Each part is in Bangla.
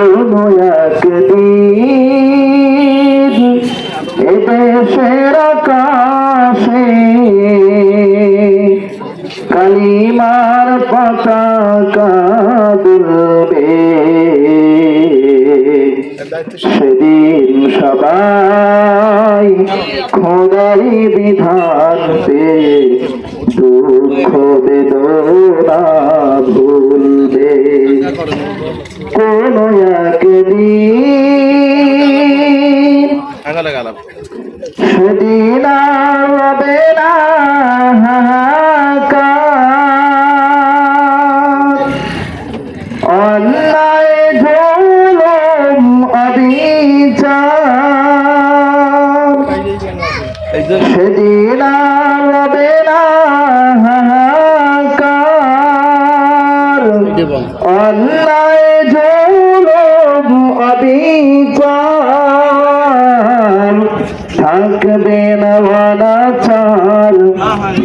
কোনো একদিন এদেশের আকাশে কালিমার পতাকা দুলবে। সেদিন সবাই খোদাই বিধান পে সেদিন আর হবে না হাহাকার। অন্যায় জুলুম অবিচার। থাকবে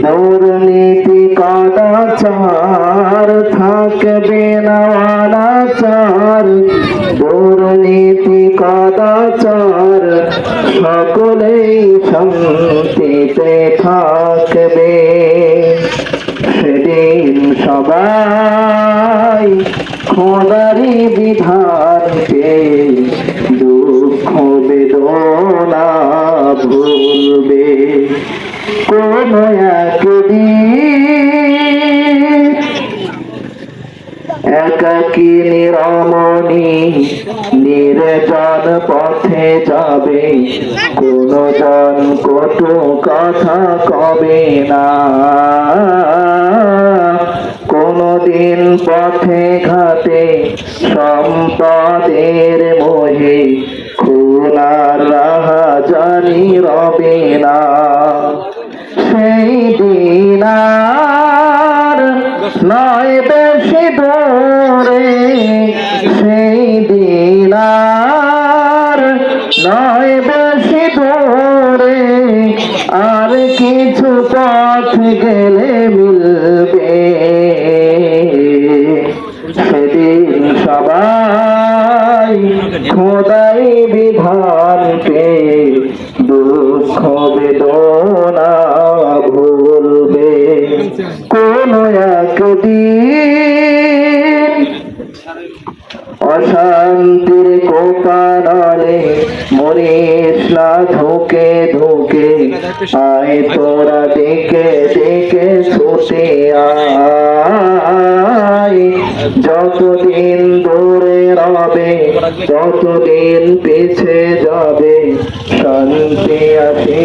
দুর্নীতি কদাচার থাকবে না অনাচার। দুর্নীতি কদাচার সকলেই শান্তিতে থাকবে। সেদিন সবাই খোদারি বিধান পে দুঃখ বেদনা ভুলবে। কোন নির্জন পথে যাবে। কোন জন কথা কবে না। কোনদিন পথে ঘাটে সম্পদের মোহে খোলার রাহা জানি রবে না। নয় বেশি দূরে সেই দিন আর নয় বেশি দূরে আর কিছু পথ গেলে মিলবে। সেদিন সবাই খোদাই বিধান পে দুঃখ বেদনা ভুলবে। কোন অশান্তির কোপানলে মরিস না ধুকে। ধুকে আয় তোরা দেখে দেখে ছুটে আয়। যতদিন দূরে রবে ততদিন পিছে যাবে, শান্তি আসিতে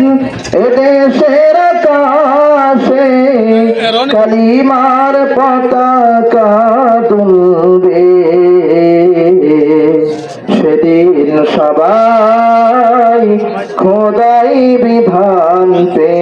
কালিমার পতাকা তুলবে সেদিন সবাই খোদাই বিধান পে